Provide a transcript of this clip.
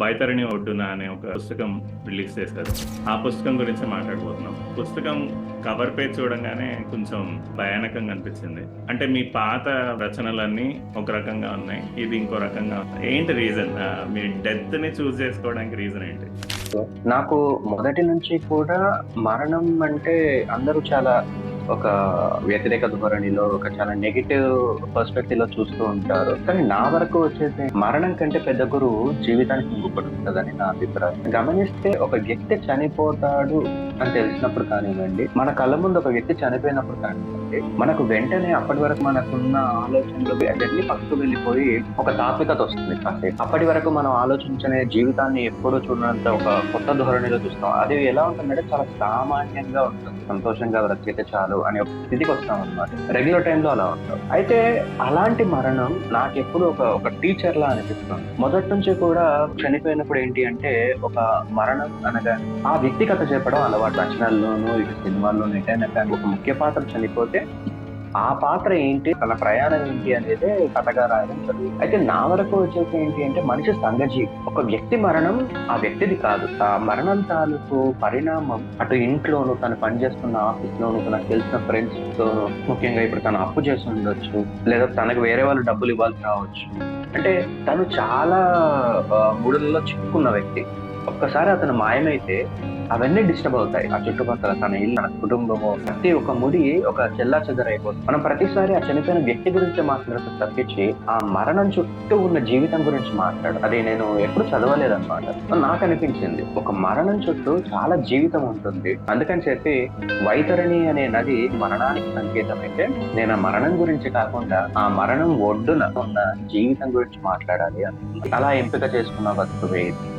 వైతరిణి ఒడ్డున అనే ఒక పుస్తకం రిలీజ్ చేశారు. ఆ పుస్తకం గురించి మాట్లాడబోతున్నాం. పుస్తకం కవర్ పేజ్ చూడంగానే కొంచెం భయానకంగా అనిపించింది. అంటే మీ పాత రచనలన్నీ ఒక రకంగా ఉన్నాయి ఇది ఇంకో రకంగా ఏంటి రీజన్ మీ డెత్ని చూస్ చేసుకోవడానికి రీజన్ ఏంటి? నాకు మొదటి నుంచి కూడా మరణం అంటే అందరూ చాలా ఒక వ్యతిరేక ధోరణిలో ఒక చాలా నెగిటివ్ పర్స్పెక్టివ్లో చూస్తూ ఉంటారు. కానీ నా వరకు వచ్చేసి మరణం కంటే పెద్ద గురువు జీవితానికి ముగ్గుపడుతుందని నా అభిప్రాయం. గమనిస్తే ఒక వ్యక్తి చనిపోతాడు అని తెలిసినప్పుడు కానివ్వండి మన కళ్ళ ముందు ఒక వ్యక్తి చనిపోయినప్పుడు కానివ్వండి మనకు వెంటనే అప్పటి వరకు మనకున్న ఆలోచనలు అవన్నీ పక్కకు వెళ్ళిపోయి ఒక తాత్వికత వస్తుంది. కాసేపు అప్పటి వరకు మనం ఆలోచించనే జీవితాన్ని ఎప్పుడూ చూడనంత ఒక కొత్త ధోరణిలో చూస్తాం. అది ఎలా ఉంటుందంటే చాలా సామాన్యంగా ఉంటుంది. సంతోషంగా బ్రతికితే చాలు అనే ఒక స్థితికి వస్తాం అనమాట రెగ్యులర్ టైంలో అలా ఉంటాం. అయితే అలాంటి మరణం నాకు ఎప్పుడు ఒక ఒక టీచర్ లా అనిపిస్తుంది. మొదటి నుంచి కూడా చనిపోయినప్పుడు ఏంటి అంటే ఒక మరణం అనగా ఆ వ్యక్తిగత చెప్పడం అలవాటు. రచనల్లోనూ ఇటు సినిమాల్లోనూ ఎటైనా కానీ ఒక ముఖ్య పాత్ర చనిపోతే ఆ పాత్ర ఏంటి? తన ప్రయాణం ఏంటి అనేది కథగా రాయడం జరుగుతుంది. అయితే నా వరకు వచ్చేసి ఏంటి అంటే మనిషి సంఘజీవి. ఒక వ్యక్తి మరణం ఆ వ్యక్తిది కాదు. ఆ మరణం తాలూకు పరిణామం అటు ఇంట్లోను తను పనిచేస్తున్న ఆఫీస్ లోను తనకు తెలిసిన ఫ్రెండ్స్ తోను ముఖ్యంగా ఇప్పుడు తను అప్పు చేసి ఉండొచ్చు. లేదా తనకు వేరే వాళ్ళు డబ్బులు ఇవ్వాల్సి రావచ్చు. అంటే తను చాలా గుడులలో చిక్కుకున్న వ్యక్తి. ఒక్కసారి అతను మాయమైతే అవన్నీ డిస్టర్బ్ అవుతాయి. ఆ చుట్టుపక్కల తన ఇల్లు తన కుటుంబము ప్రతి ఒక్క ముడి ఒక చెల్లా చెదరైపోతుంది మనం ప్రతిసారి ఆ చనిపోయిన వ్యక్తి గురించి మాట్లాడటం తప్పించి ఆ మరణం చుట్టూ ఉన్న జీవితం గురించి మాట్లాడు. అది నేను ఎప్పుడు చదవలేదన్నమాట. నాకు అనిపించింది ఒక మరణం చుట్టూ చాలా జీవితం ఉంటుంది. అందుకని చెప్పి వైతరణి అనే నది మరణానికి సంకేతం అయితే నేను ఆ మరణం గురించి కాకుండా ఆ మరణం ఒడ్డున ఉన్న జీవితం గురించి మాట్లాడాలి అనుకున్నాను అలా ఎంపిక చేసుకున్న వస్తువు